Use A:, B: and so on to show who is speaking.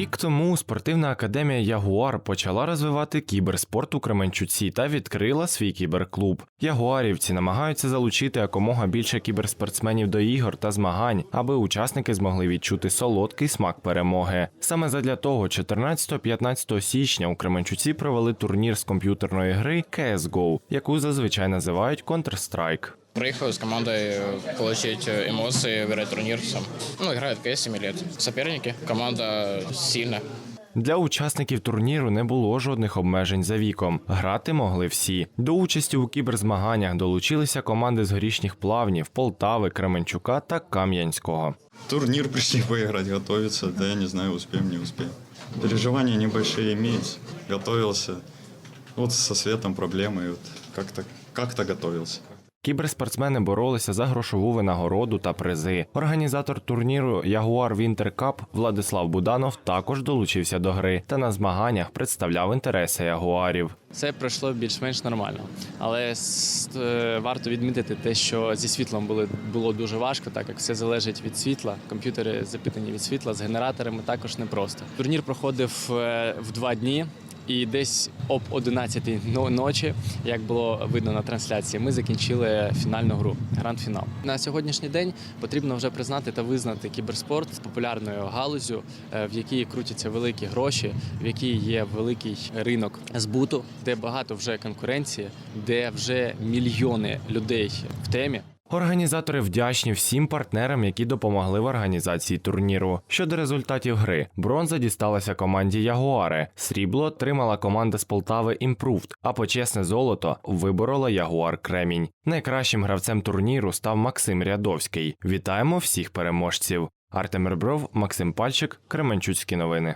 A: Рік тому спортивна академія Ягуар почала розвивати кіберспорт у Кременчуці та відкрила свій кіберклуб. Ягуарівці намагаються залучити якомога більше кіберспортсменів до ігор та змагань, аби учасники змогли відчути солодкий смак перемоги. Саме задля того, 14-15 січня у Кременчуці провели турнір з комп'ютерної гри CSGO, яку зазвичай називають Counter-Strike.
B: Приехал с командой э, получить э, эмоции, выиграть турнир сам. Ну, играет КС 7 лет. Соперники. Команда сильная.
A: Для учасників турніру не було жодних обмежень за віком. Грати могли всі. До участі у кіберзмаганнях долучилися команди з горішніх плавнів, Полтави, Кременчука та Кам'янського.
C: Турнир пришли поиграть, готовиться. Да я не знаю, успеем, не успеем. Переживания небольшие имеются. Готовился. Вот со светом проблемы. и Вот как-то как-то готовился.
A: Кіберспортсмени боролися за грошову винагороду та призи. Організатор турніру Ягуар Вінтер Кап Владислав Буданов також долучився до гри та на змаганнях представляв інтереси ягуарів.
D: Це пройшло більш-менш нормально, але е, варто відмітити те, що зі світлом було, було дуже важко, так як все залежить від світла. Комп'ютери запитані від світла з генераторами також непросто. Турнір проходив е, в два дні. І десь об 11 но- ночі, як було видно на трансляції, ми закінчили фінальну гру, гранд-фінал. На сьогоднішній день потрібно вже признати та визнати кіберспорт популярною галузю, е, в якій крутяться великі гроші, в якій є великий ринок збуту, де багато вже конкуренції, де вже мільйони людей в темі.
A: Організатори вдячні всім партнерам, які допомогли в організації турніру. Щодо результатів гри, бронза дісталася команді Ягуари, срібло отримала команда з Полтави Імпрувд, а почесне золото виборола Ягуар Кремінь. Найкращим гравцем турніру став Максим Рядовський. Вітаємо всіх переможців. Артем Ребров, Максим Пальчик, Кременчуцькі новини.